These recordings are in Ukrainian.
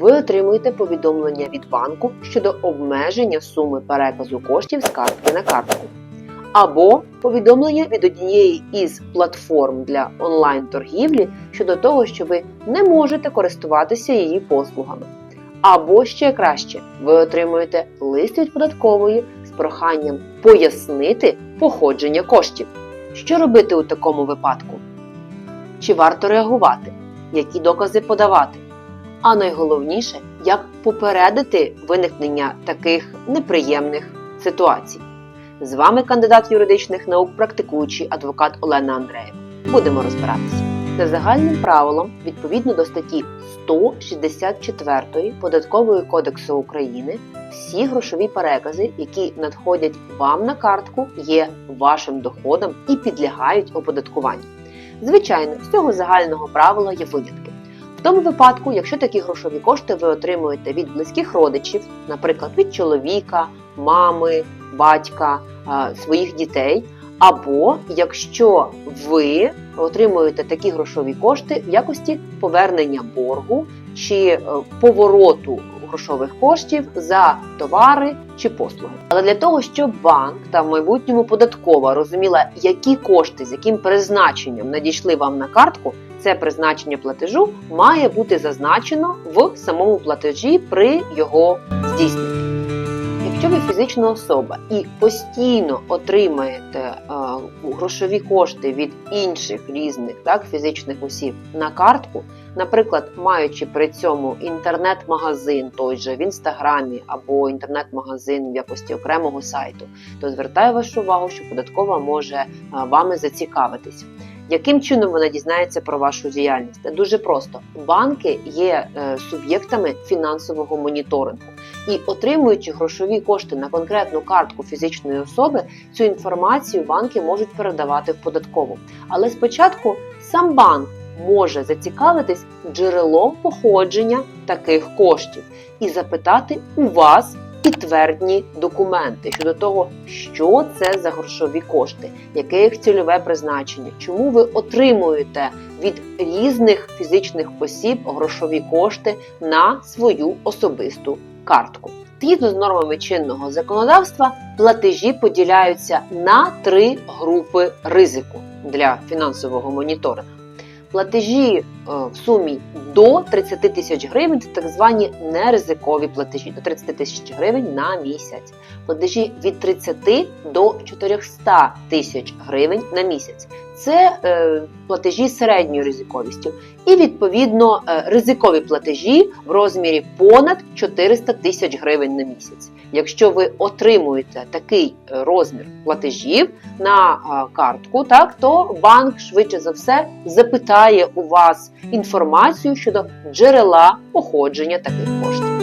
ви отримуєте повідомлення від банку щодо обмеження суми переказу коштів з картки на картку. Або повідомлення від однієї із платформ для онлайн-торгівлі щодо того, що ви не можете користуватися її послугами. Або ще краще, ви отримуєте лист від податкової з проханням пояснити походження коштів. Що робити у такому випадку? Чи варто реагувати? Які докази подавати? А найголовніше, як попередити виникнення таких неприємних ситуацій. З вами кандидат юридичних наук, практикуючий адвокат Олена Андреєва. Будемо розбиратися. За загальним правилом, відповідно до статті 164 Податкового кодексу України, всі грошові перекази, які надходять вам на картку, є вашим доходом і підлягають оподаткуванню. Звичайно, з цього загального правила є винятки. Тому випадку, якщо такі грошові кошти ви отримуєте від близьких родичів, наприклад, від чоловіка, мами, батька, е, своїх дітей, або якщо ви отримуєте такі грошові кошти в якості повернення боргу чи е, повороту грошових коштів за товари чи послуги. Але для того, щоб банк та в майбутньому податкова розуміла, які кошти з яким призначенням надійшли вам на картку, це призначення платежу має бути зазначено в самому платежі при його здійсненні. Якщо ви фізична особа і постійно отримаєте е, грошові кошти від інших різних так, фізичних осіб на картку, наприклад, маючи при цьому інтернет-магазин той же в інстаграмі або інтернет-магазин в якості окремого сайту, то звертаю вашу увагу, що податкова може е, вами зацікавитись. Яким чином вона дізнається про вашу діяльність? Дуже просто. Банки є е, суб'єктами фінансового моніторингу і отримуючи грошові кошти на конкретну картку фізичної особи, цю інформацію банки можуть передавати в податкову. Але спочатку сам банк може зацікавитись джерелом походження таких коштів і запитати у вас підтвердні документи щодо того, що це за грошові кошти, яке їх цільове призначення, чому ви отримуєте від різних фізичних осіб грошові кошти на свою особисту картку. Згідно з нормами чинного законодавства, платежі поділяються на три групи ризику для фінансового моніторингу. Платежі в сумі до 30 тисяч гривень це так звані неризикові платежі до 30 тисяч гривень на місяць. Платежі від 30 до 400 тисяч гривень на місяць. Це е, платежі середньою ризиковістю. І відповідно е, ризикові платежі в розмірі понад 400 тисяч гривень на місяць. Якщо ви отримуєте такий е, розмір платежів на е, картку, так то банк швидше за все запитає у вас інформацію щодо джерела походження таких коштів.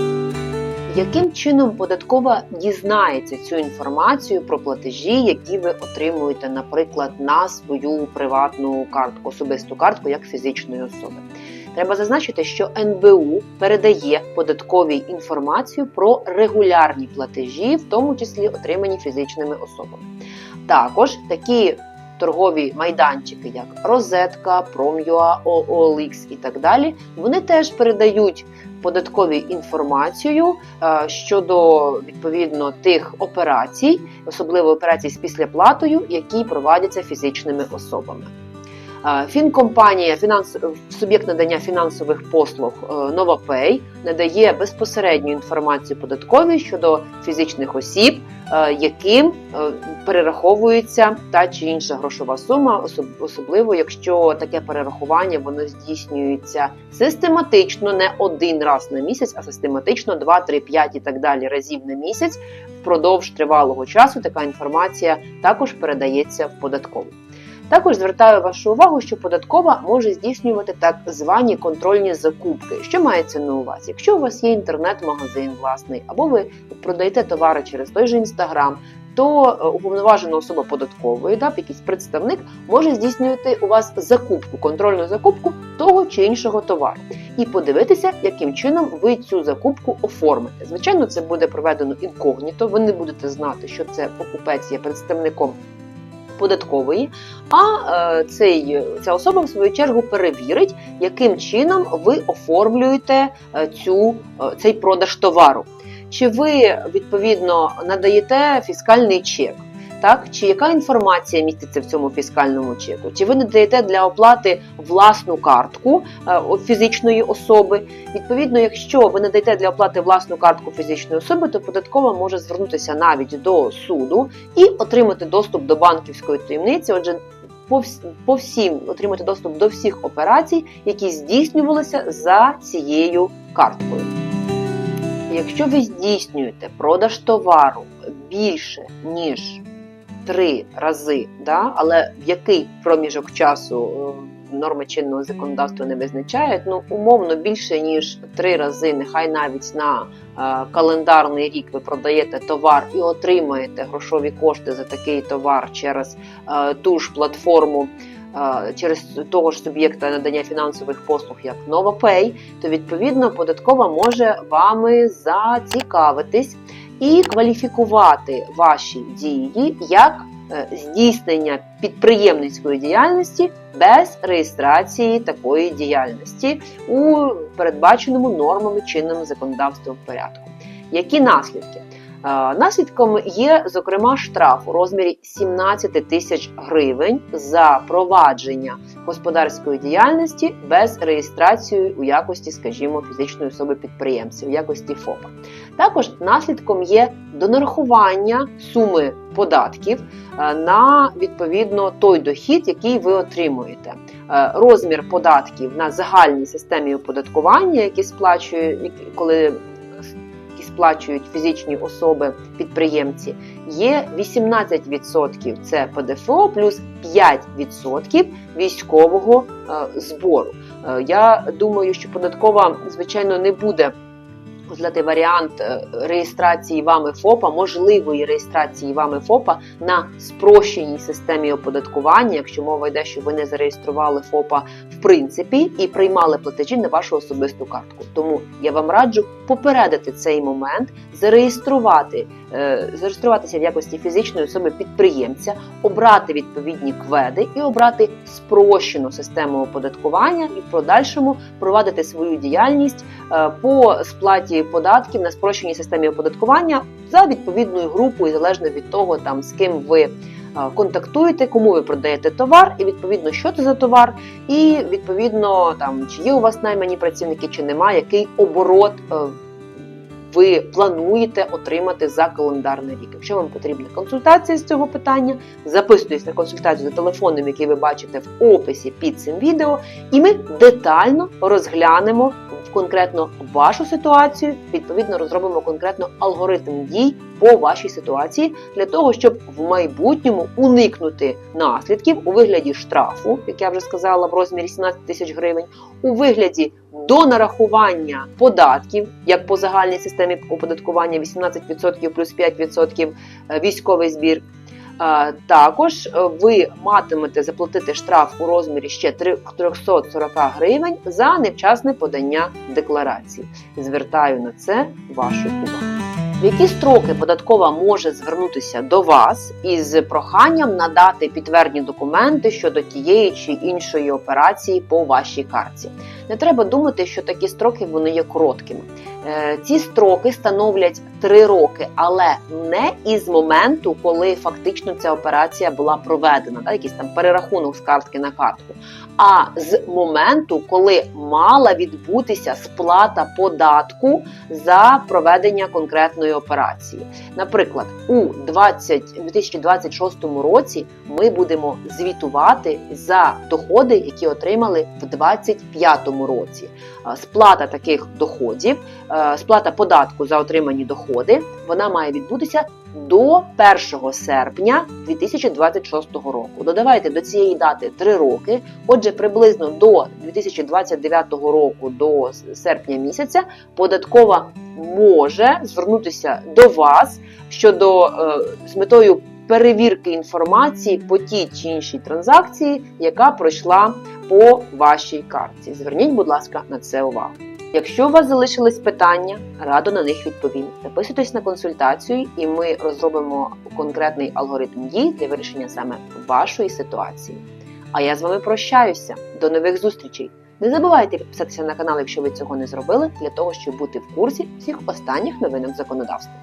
Яким чином податкова дізнається цю інформацію про платежі, які ви отримуєте, наприклад, на свою приватну картку, особисту картку як фізичної особи? Треба зазначити, що НБУ передає податковій інформацію про регулярні платежі, в тому числі отримані фізичними особами. Також такі торгові майданчики, як Розетка, Пром'юа, OLX і так далі, вони теж передають податкові інформацію е, щодо відповідно тих операцій, особливо операцій з післяплатою, які проводяться фізичними особами. Е, Фінкомпанія, фінанс... суб'єкт надання фінансових послуг е, NovaPay надає безпосередню інформацію податковій щодо фізичних осіб, яким перераховується та чи інша грошова сума, особливо якщо таке перерахування воно здійснюється систематично, не один раз на місяць, а систематично 2, 3, 5 і так далі разів на місяць. Впродовж тривалого часу така інформація також передається в податкову. Також звертаю вашу увагу, що податкова може здійснювати так звані контрольні закупки. Що мається на увазі? Якщо у вас є інтернет-магазин власний, або ви продаєте товари через той же інстаграм, то е, уповноважена особа податкової, да, якийсь представник, може здійснювати у вас закупку, контрольну закупку того чи іншого товару, і подивитися, яким чином ви цю закупку оформите. Звичайно, це буде проведено інкогніто. Ви не будете знати, що це покупець є представником податкової, а е, цей, ця особа в свою чергу перевірить, яким чином ви оформлюєте е, цю, е, цей продаж товару. Чи ви відповідно надаєте фіскальний чек? Так, чи яка інформація міститься в цьому фіскальному чеку? Чи ви надаєте для оплати власну картку е, фізичної особи? Відповідно, якщо ви надаєте для оплати власну картку фізичної особи, то податкова може звернутися навіть до суду і отримати доступ до банківської таємниці. Отже, по, всім отримати доступ до всіх операцій, які здійснювалися за цією карткою. Якщо ви здійснюєте продаж товару більше ніж три рази, да, але в який проміжок часу е, норми чинного законодавства не визначають, ну умовно більше ніж три рази, нехай навіть на е, календарний рік ви продаєте товар і отримаєте грошові кошти за такий товар через е, ту ж платформу. Через того ж суб'єкта надання фінансових послуг, як NovaPay, то відповідно податкова може вами зацікавитись і кваліфікувати ваші дії як е, здійснення підприємницької діяльності без реєстрації такої діяльності у передбаченому нормами чинним законодавством порядку. Які наслідки? Е, Наслідком є, зокрема, штраф у розмірі 17 тисяч гривень за провадження господарської діяльності без реєстрації у якості, скажімо, фізичної особи підприємця, у якості ФОПа. Також наслідком є донарахування суми податків е, на відповідно той дохід, який ви отримуєте. Е, Розмір податків на загальній системі оподаткування, які сплачує, коли сплачують фізичні особи підприємці, є 18% це ПДФО плюс 5% військового е, збору. Е, Я думаю, що податкова, звичайно, не буде розглядати варіант е, реєстрації вами ФОПа, можливої реєстрації вами ФОПа на спрощеній системі оподаткування, якщо мова йде, що ви не зареєстрували ФОПа в принципі і приймали платежі на вашу особисту картку. Тому я вам раджу попередити цей момент, зареєструвати, е, зареєструватися в якості фізичної особи підприємця, обрати відповідні кведи і обрати спрощену систему оподаткування і в подальшому провадити свою діяльність е, по сплаті податків на спрощеній системі оподаткування за відповідною групою, залежно від того, там з ким ви е, контактуєте, кому ви продаєте товар, і відповідно, що це за товар, і відповідно там чи є у вас наймані працівники, чи немає, який оборот. е, Ви плануєте отримати за календарний рік. Якщо вам потрібна консультація з цього питання, записуйтесь на консультацію за телефоном, який ви бачите в описі під цим відео, і ми детально розглянемо конкретно вашу ситуацію, відповідно розробимо конкретно алгоритм дій по вашій ситуації для того, щоб в майбутньому уникнути наслідків у вигляді штрафу, як я вже сказала, в розмірі 17 тисяч гривень, у вигляді до нарахування податків, як по загальній системі оподаткування 18% плюс 5% е, військовий збір. Е, Також е, ви матимете заплатити штраф у розмірі ще три- 340 гривень за невчасне подання декларації. Звертаю на це вашу увагу. В які строки податкова може звернутися до вас із проханням надати підтвердні документи щодо тієї чи іншої операції по вашій картці? Не треба думати, що такі строки вони є короткими. Е, Ці строки становлять 3 роки, але не із моменту, коли фактично ця операція була проведена, да, якийсь там перерахунок з картки на картку, а з моменту, коли мала відбутися сплата податку за проведення конкретної операції. Наприклад, у 20, 2026 році ми будемо звітувати за доходи, які отримали в 2025 році. Е, Сплата таких доходів, е, сплата податку за отримані доходи, вона має відбутися до 1 серпня 2026 року. Додавайте до цієї дати 3 роки. Отже, приблизно до 2029 року, до серпня місяця, податкова може звернутися до вас щодо е, з метою перевірки інформації по тій чи іншій транзакції, яка пройшла по вашій картці. Зверніть, будь ласка, на це увагу. Якщо у вас залишились питання, радо на них відповім. Записуйтесь на консультацію, і ми розробимо конкретний алгоритм дій для вирішення саме вашої ситуації. А я з вами прощаюся. До нових зустрічей! Не забувайте підписатися на канал, якщо ви цього не зробили, для того, щоб бути в курсі всіх останніх новинок законодавства.